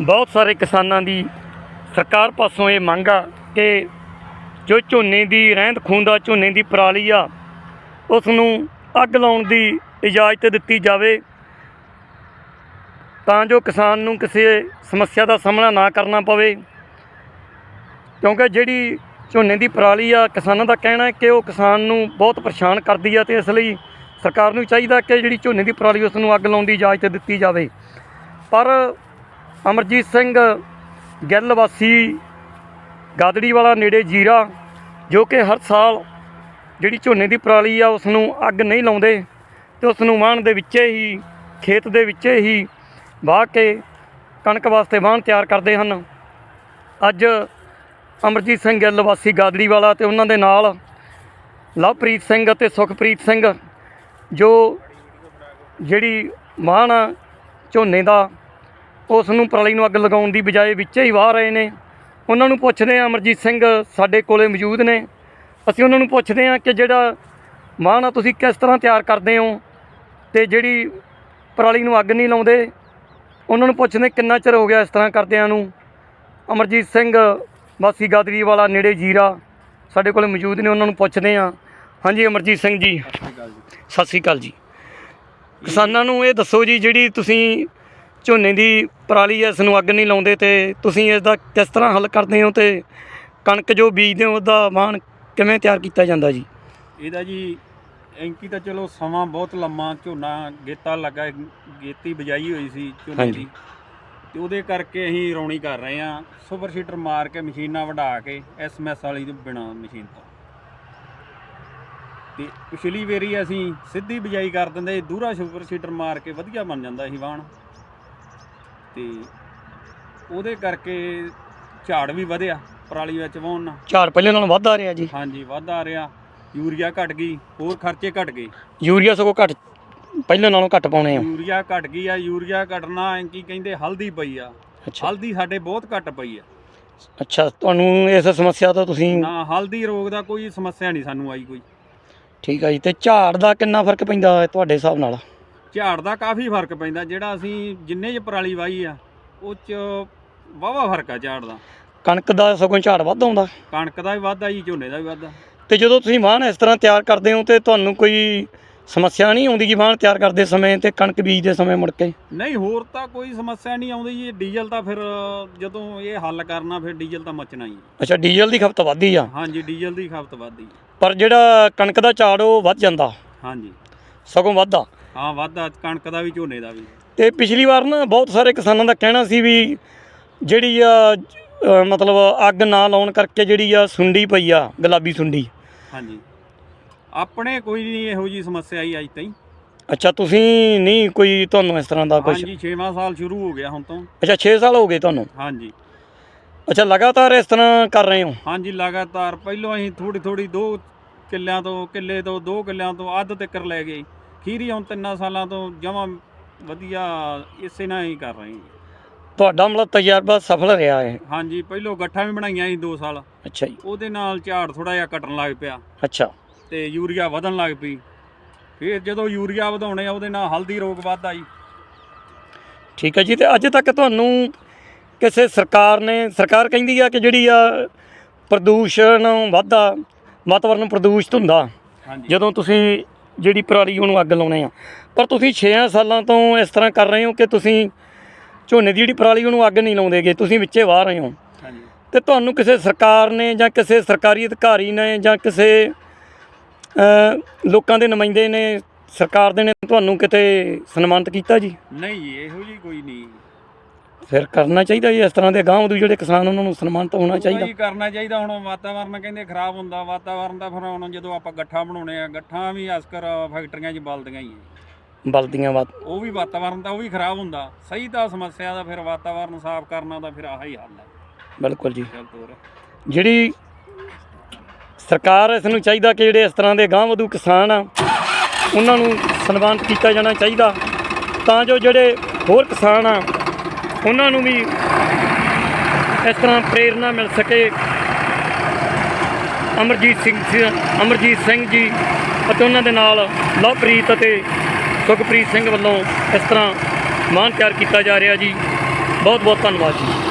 ਬਹੁਤ ਸਾਰੇ ਕਿਸਾਨਾਂ ਦੀ ਸਰਕਾਰ ਪਾਸੋਂ ਇਹ ਮੰਗ ਆ ਕਿ ਜੋ ਝੋਨੇ ਦੀ ਰਹਿੰਦ ਖੂੰਦਾ ਝੋਨੇ ਦੀ ਪਰਾਲੀ ਆ ਉਸ ਨੂੰ ਅੱਗ ਲਾਉਣ ਦੀ ਇਜਾਜ਼ਤ ਦਿੱਤੀ ਜਾਵੇ ਤਾਂ ਜੋ ਕਿਸਾਨ ਨੂੰ ਕਿਸੇ ਸਮੱਸਿਆ ਦਾ ਸਾਹਮਣਾ ਨਾ ਕਰਨਾ ਪਵੇ। ਕਿਉਂਕਿ ਜਿਹੜੀ ਝੋਨੇ ਦੀ ਪਰਾਲੀ ਆ, ਕਿਸਾਨਾਂ ਦਾ ਕਹਿਣਾ ਹੈ ਕਿ ਉਹ ਕਿਸਾਨ ਨੂੰ ਬਹੁਤ ਪਰੇਸ਼ਾਨ ਕਰਦੀ ਆ ਤੇ ਇਸ ਲਈ ਸਰਕਾਰ ਨੂੰ ਚਾਹੀਦਾ ਕਿ ਜਿਹੜੀ ਝੋਨੇ ਦੀ ਪਰਾਲੀ ਉਸ ਨੂੰ ਅੱਗ ਲਾਉਣ ਦੀ ਇਜਾਜ਼ਤ ਦਿੱਤੀ ਜਾਵੇ। ਪਰ ਅਮਰਜੀਤ ਸਿੰਘ ਗਿੱਲ ਵਾਸੀ ਗਾਦੜੀ ਵਾਲਾ ਨੇੜੇ ਜੀਰਾ, ਜੋ ਕਿ ਹਰ ਸਾਲ ਜਿਹੜੀ ਝੋਨੇ ਦੀ ਪਰਾਲੀ ਆ ਉਸ ਨੂੰ ਅੱਗ ਨਹੀਂ ਲਾਉਂਦੇ ਤੇ ਉਸ ਨੂੰ ਵਾਹਣ ਦੇ ਵਿੱਚੇ ਹੀ, ਖੇਤ ਦੇ ਵਿੱਚੇ ਹੀ ਵਾਹ ਕੇ ਕਣਕ ਵਾਸਤੇ ਵਾਹਣ ਤਿਆਰ ਕਰਦੇ ਹਨ। ਅੱਜ ਅਮਰਜੀਤ ਸਿੰਘ ਗਿੱਲ ਵਾਸੀ ਗਾਦੜੀ ਵਾਲਾ ਤੇ ਉਹਨਾਂ ਦੇ ਨਾਲ ਲਵਪ੍ਰੀਤ ਸਿੰਘ ਅਤੇ ਸੁਖਪ੍ਰੀਤ ਸਿੰਘ, ਜੋ ਜਿਹੜੀ ਵਾਹਣ ਝੋਨੇ ਦਾ ਉਸ ਨੂੰ ਪਰਾਲੀ ਨੂੰ ਅੱਗ ਲਗਾਉਣ ਦੀ ਬਜਾਏ ਵਿੱਚੇ ਹੀ ਵਾਹ ਰਹੇ ਨੇ। ਉਹਨਾਂ ਨੂੰ ਪੁੱਛਦੇ ਆ ਅਮਰਜੀਤ ਸਿੰਘ ਸਾਡੇ ਕੋਲੇ ਮੌਜੂਦ ਨੇ। ਅਸੀਂ ਉਹਨਾਂ ਨੂੰ ਪੁੱਛਦੇ ਆ ਕਿ ਜਿਹੜਾ ਵਾਹਣ ਆ ਤੁਸੀਂ ਕਿਸ ਤਰ੍ਹਾਂ ਤਿਆਰ ਕਰਦੇ ਹੋ? ਤੇ ਜਿਹੜੀ ਪਰਾਲੀ ਨੂੰ ਅੱਗ ਨਹੀਂ ਲਾਉਂਦੇ ਉਹਨਾਂ ਨੂੰ ਪੁੱਛਦੇ ਕਿੰਨਾ ਚਿਰ ਹੋ ਗਿਆ ਇਸ ਤਰ੍ਹਾਂ ਕਰਦਿਆਂ ਨੂੰ। ਅਮਰਜੀਤ ਸਿੰਘ ਵਾਸੀ ਗਾਦਰੀ ਵਾਲਾ ਨੇੜੇ ਜੀਰਾ ਸਾਡੇ ਕੋਲੇ ਮੌਜੂਦ ਨੇ ਉਹਨਾਂ ਨੂੰ ਪੁੱਛਦੇ ਆ ਹਾਂਜੀ ਅਮਰਜੀਤ ਸਿੰਘ ਜੀ। ਸਤਿ ਸ੍ਰੀ ਅਕਾਲ ਜੀ। ਕਿਸਾਨਾਂ ਨੂੰ ਇਹ ਦੱਸੋ ਜੀ ਜਿਹੜੀ ਤੁਸੀਂ ਝੋਨੇ ਦੀ ਪਰਾਲੀ ਹੈ ਇਸ ਨੂੰ ਅੱਗ ਨਹੀਂ ਲਾਉਂਦੇ ਤੇ ਤੁਸੀਂ ਇਸ ਦਾ ਕਿਸ ਤਰ੍ਹਾਂ ਹੱਲ ਕਰਦੇ ਹੋ ਤੇ ਕਣਕ ਜੋ ਬੀਜਦੇ ਹੋ ਉਹਦਾ ਵਾਹਣ ਕਿਵੇਂ ਤਿਆਰ ਕੀਤਾ ਜਾਂਦਾ ਜੀ? ਇਹਦਾ ਜੀ ਐਂਕੀ ਤਾਂ ਚਲੋ ਸਮਾਂ ਬਹੁਤ ਲੰਮਾ ਝੋਨਾ ਗੇਤਾ ਲੱਗਾ ਗੇਤੀ ਬਜਾਈ ਹੋਈ ਸੀ ਝੋਨੇ। ਦੀ। ਤੇ ਉਹਦੇ ਕਰਕੇ ਅਸੀਂ ਰੌਣੀ ਕਰ ਰਹੇ ਆ ਸੁਪਰ ਸੀਟਰ ਮਾਰ ਕੇ ਮਸ਼ੀਨਾਂ ਵਢਾ ਕੇ ਐਸਐਮਐਸ ਵਾਲੀ ਤੋਂ ਬਿਨਾ ਮਸ਼ੀਨ ਤੋਂ। ਤੇ ਪਿਛਲੀ ਵਾਰੀ ਅਸੀਂ ਸਿੱਧੀ ਬਜਾਈ ਕਰ ਦਿੰਦੇ ਦੂਰਾ ਸੁਪਰ ਸੀਟਰ ਮਾਰ ਕੇ ਵਧੀਆ ਬਣ ਜਾਂਦਾ ਸੀ ਵਾਹਣ। ਤੇ ਉਹਦੇ ਕਰਕੇ ਝਾੜ ਵੀ ਵਧਿਆ ਪਰਾਲੀ ਵਿੱਚ ਵਾਹੁਣ ਨਾਲ। ਝਾੜ ਪਹਿਲੇ ਨਾਲੋਂ ਵੱਧ ਆ ਰਿਹਾ ਜੀ। ਹਾਂਜੀ ਵੱਧ ਆ ਰਿਹਾ। ਯੂਰੀਆ ਘਟ ਗਈ ਹੋਰ ਖਰਚੇ ਘਟ ਗਏ। ਯੂਰੀਆ ਸਗੋਂ ਘੱਟ ਪਹਿਲੇ ਨਾਲੋਂ ਘੱਟ ਪਾਉਣੇ ਆ। ਯੂਰੀਆ ਘਟ ਗਈ ਆ ਯੂਰੀਆ ਘਟਣਾ ਐਂ ਕੀ ਕਹਿੰਦੇ ਹਲਦੀ ਪਈ ਆ। ਅੱਛਾ। ਹਲਦੀ ਸਾਡੇ ਬਹੁਤ ਘਟ ਪਈ ਆ। ਅੱਛਾ ਤੁਹਾਨੂੰ ਇਸ ਸਮੱਸਿਆ ਤੋਂ ਤੁਸੀਂ ਨਾ ਹਲਦੀ ਰੋਗ ਦਾ ਕੋਈ ਸਮੱਸਿਆ ਨਹੀਂ ਸਾਨੂੰ ਆਈ ਕੋਈ। ਠੀਕ ਆ ਜੀ ਤੇ ਝਾੜ ਦਾ ਕਿੰਨਾ ਫ਼ਰਕ ਪੈਂਦਾ ਹੈ ਤੁਹਾਡੇ ਹਿਸਾਬ ਨਾਲ? ਝਾੜ ਦਾ ਕਾਫੀ ਫ਼ਰਕ ਪੈਂਦਾ ਜਿਹੜਾ ਅਸੀਂ ਜਿੰਨੇ ਚ ਪਰਾਲੀ ਵਾਈ ਆ ਉਹ ਚ ਵਾਵਾ ਫ਼ਰਕ ਆ ਝਾੜ ਦਾ। ਕਣਕ ਦਾ ਸਗੋਂ ਝਾੜ ਵੱਧ ਆਉਂਦਾ। ਕਣਕ ਦਾ ਵੀ ਵਾਧਾ ਜੀ ਝੋਨੇ ਦਾ ਵੀ ਵਾਧਾ ਤੇ ਜਦੋਂ ਤੁਸੀਂ ਵਾਹਣ ਇਸ ਤਰ੍ਹਾਂ ਤਿਆਰ ਕਰਦੇ ਹੋ ਤੇ ਤੁਹਾਨੂੰ ਕੋਈ ਸਮੱਸਿਆ ਨਹੀਂ ਆਉਂਦੀ ਕਿ ਵਾਹਣ ਤਿਆਰ ਕਰਦੇ ਸਮੇਂ ਤੇ ਕਣਕ ਬੀਜਦੇ ਸਮੇਂ ਮੁੜ ਕੇ? ਨਹੀਂ ਹੋਰ ਤਾਂ ਕੋਈ ਸਮੱਸਿਆ ਨਹੀਂ ਆਉਂਦੀ ਜੀ ਡੀਜ਼ਲ ਤਾਂ ਫਿਰ ਜਦੋਂ ਇਹ ਹੱਲ ਕਰਨਾ ਫਿਰ ਡੀਜ਼ਲ ਤਾਂ ਮਚਣਾ ਹੀ। ਅੱਛਾ ਡੀਜ਼ਲ ਦੀ ਖਪਤ ਵੱਧਦੀ ਆ? ਹਾਂਜੀ ਡੀਜ਼ਲ ਦੀ ਖਪਤ ਵੱਧਦੀ ਪਰ ਜਿਹੜਾ ਕਣਕ ਦਾ ਝਾੜ ਉਹ ਵੱਧ ਜਾਂਦਾ? ਹਾਂਜੀ। ਸਗੋਂ ਵੱਧਦਾ ਹਾਂ ਵਾਧਾ ਕਣਕ ਦਾ ਵੀ ਝੋਨੇ ਦਾ ਵੀ। ਤੇ ਪਿਛਲੀ ਵਾਰ ਨਾ ਬਹੁਤ ਸਾਰੇ ਕਿਸਾਨਾਂ ਦਾ ਕਹਿਣਾ ਸੀ ਵੀ ਜਿਹੜੀ ਆ ਅ, ਮਤਲਬ ਅੱਗ ਨਾ ਲਾਉਣ ਕਰਕੇ ਜਿਹੜੀ ਆ ਸੁੰਡੀ ਪਈ ਆ ਗੁਲਾਬੀ ਸੁੰਡੀ। ਹਾਂਜੀ। ਆਪਣੇ ਕੋਈ ਨਹੀਂ ਇਹੋ ਜੀ ਸਮੱਸਿਆ ਆਈ ਅੱਜ ਤਾਈਂ। ਅੱਛਾ ਤੁਸੀਂ ਨਹੀਂ ਕੋਈ ਤੁਹਾਨੂੰ ਇਸ ਤਰ੍ਹਾਂ ਦਾ ਕੁਝ ਹਾਂਜੀ 6ਵਾਂ ਸਾਲ ਸ਼ੁਰੂ ਹੋ ਗਿਆ ਹੁਣ ਤੋਂ। ਅੱਛਾ 6 ਸਾਲ ਹੋ ਗਏ ਤੁਹਾਨੂੰ? ਹਾਂਜੀ। ਅੱਛਾ ਲਗਾਤਾਰ ਇਸ ਤਰ੍ਹਾਂ ਕਰ ਰਹੇ ਹੋ? ਹਾਂਜੀ ਲਗਾਤਾਰ। ਪਹਿਲੋਂ ਅਸੀਂ ਥੋੜੀ ਥੋੜੀ ਦੋ ਕਿੱਲਿਆਂ ਤੋਂ ਕਿੱਲੇ ਤੋਂ ਦੋ ਕਿੱਲਿਆਂ ਤੋਂ ਅੱਧ ਤੱਕ ਲੈ ਗਏ। ਖੀਰੀ ਹੁਣ ਤਿੰਨਾਂ ਸਾਲਾਂ ਤੋਂ? ਜਮਾਂ ਵਧੀਆ ਇਸੇ ਨਾਲ ਹੀ ਕਰ ਰਹੇ ਹਾਂ। ਤੁਹਾਡਾ ਮਤਲਬ ਤਜਰਬਾ ਸਫਲ ਰਿਹਾ ਹੈ ਹਾਂਜੀ ਪਹਿਲੋਂ ਗੱਠਾਂ ਵੀ ਬਣਾਈਆਂ ਸੀ 2 ਸਾਲ। ਅੱਛਾ ਜੀ। ਉਹਦੇ ਨਾਲ ਝਾੜ ਥੋੜਾ ਜਿਹਾ ਘਟਣ ਲੱਗ ਪਿਆ। ਅੱਛਾ। ਤੇ ਯੂਰੀਆ ਵਧਣ ਲੱਗ ਪਈ। ਫਿਰ ਜਦੋਂ ਯੂਰੀਆ ਵਧਾਉਣੇ ਆ ਉਹਦੇ ਨਾਲ ਹਲਦੀ ਰੋਗ ਵੱਧਦਾ ਜੀ ਠੀਕ ਹੈ ਜੀ ਤੇ ਅੱਜ ਤੱਕ ਤੁਹਾਨੂੰ ਕਿਸੇ ਸਰਕਾਰ ਨੇ ਸਰਕਾਰ ਕਹਿੰਦੀ ਆ ਕਿ ਜਿਹੜੀ ਆ ਪ੍ਰਦੂਸ਼ਣ ਵੱਧਦਾ ਵਾਤਾਵਰਨ ਪ੍ਰਦੂਸ਼ਿਤ ਹੁੰਦਾ ਹਾਂਜੀ। ਜਦੋਂ ਤੁਸੀਂ ਜਿਹੜੀ ਪਰਾਲੀ ਉਹਨੂੰ ਅੱਗ ਲਾਉਣੇ ਆ। ਪਰ ਤੁਸੀਂ 6 ਸਾਲਾਂ ਤੋਂ ਇਸ ਤਰ੍ਹਾਂ ਕਰ ਰਹੇ ਹੋ ਕਿ ਤੁਸੀਂ ਝੋਨੇ ਦੀ ਜਿਹੜੀ ਪਰਾਲੀ ਉਹਨੂੰ ਅੱਗ ਨਹੀਂ ਲਾਉਂਦੇਗੇ ਤੁਸੀਂ ਵਿੱਚੇ ਵਾਹ ਰਹੇ ਹੋ। ਤੇ ਤੁਹਾਨੂੰ ਕਿਸੇ ਸਰਕਾਰ ਨੇ ਜਾਂ ਕਿਸੇ ਸਰਕਾਰੀ ਅਧਿਕਾਰੀ ਨੇ ਜਾਂ ਕਿਸੇ ਲੋਕਾਂ ਦੇ ਨੁਮਾਇੰਦੇ ਨੇ ਸਰਕਾਰ ਦੇ ਨੇ ਤੁਹਾਨੂੰ ਕਿਤੇ ਸਨਮਾਨਿਤ ਕੀਤਾ ਜੀ? ਨਹੀਂ ਜੀ ਇਹੋ ਜੀ ਕੋਈ ਨਹੀਂ। ਫਿਰ ਕਰਨਾ ਚਾਹੀਦਾ ਜੀ ਇਸ ਤਰ੍ਹਾਂ ਦੇ ਗਾਂਵ ਦੂ ਜਿਹੜੇ ਕਿਸਾਨ ਉਹਨਾਂ ਨੂੰ ਸਨਮਾਨਿਤ ਹੋਣਾ ਚਾਹੀਦਾ। ਉਹੀ ਕਰਨਾ ਚਾਹੀਦਾ ਹੁਣ ਵਾਤਾਵਰਨ ਕਹਿੰਦੇ ਖਰਾਬ ਹੁੰਦਾ ਵਾਤਾਵਰਨ ਦਾ ਫਿਰ ਹੁਣ ਜਦੋਂ ਆਪਾਂ ਗੱਠਾਂ ਬਣਾਉਣੇ ਆ ਗੱਠਾਂ ਵੀ ਅਸਕਰ ਫੈਕਟਰੀਆਂ 'ਚ ਬਲਦੀਆਂ ਹੀ ਆ। ਬਲਦੀਆਂ ਬਾਤ ਉਹ ਵੀ ਵਾਤਾਵਰਨ ਦਾ ਉਹ ਵੀ ਖਰਾਬ ਹੁੰਦਾ ਸਹੀ ਤਾਂ ਸਮੱਸਿਆ ਦਾ ਫਿਰ ਵਾਤਾਵਰਨ ਸਾਫ਼ ਕਰਨਾ ਤਾਂ ਫਿਰ ਆਹ ਹੀ ਹੱਲ ਹੈ ਬਿਲਕੁਲ ਜੀ। ਚੱਲ ਤੋਰ। ਜਿਹੜੀ ਸਰਕਾਰ ਇਸ ਨੂੰ ਚਾਹੀਦਾ ਕਿ ਜਿਹੜੇ ਇਸ ਤਰ੍ਹਾਂ ਦੇ ਗਾਂਵ ਵਧੂ ਕਿਸਾਨ ਆ ਉਹਨਾਂ ਨੂੰ ਸਨਮਾਨਿਤ ਕੀਤਾ ਜਾਣਾ ਚਾਹੀਦਾ। ਤਾਂ ਜੋ ਜਿਹੜੇ ਹੋਰ ਕਿਸਾਨ ਆ ਉਹਨਾਂ ਨੂੰ ਵੀ ਇਸ ਤਰ੍ਹਾਂ ਪ੍ਰੇਰਣਾ ਮਿਲ ਸਕੇ। ਅਮਰਜੀਤ ਸਿੰਘ ਜੀ- ਅਮਰਜੀਤ ਸਿੰਘ ਜੀ ਅਤੇ ਉਹਨਾਂ ਦੇ ਨਾਲ ਲਵਪ੍ਰੀਤ ਅਤੇ ਸੁਖਪ੍ਰੀਤ ਸਿੰਘ ਵੱਲੋਂ ਇਸ ਤਰ੍ਹਾਂ ਮਾਨ ਤਿਆਰ ਕੀਤਾ ਜਾ ਰਿਹਾ ਜੀ। ਬਹੁਤ ਬਹੁਤ ਧੰਨਵਾਦ ਜੀ।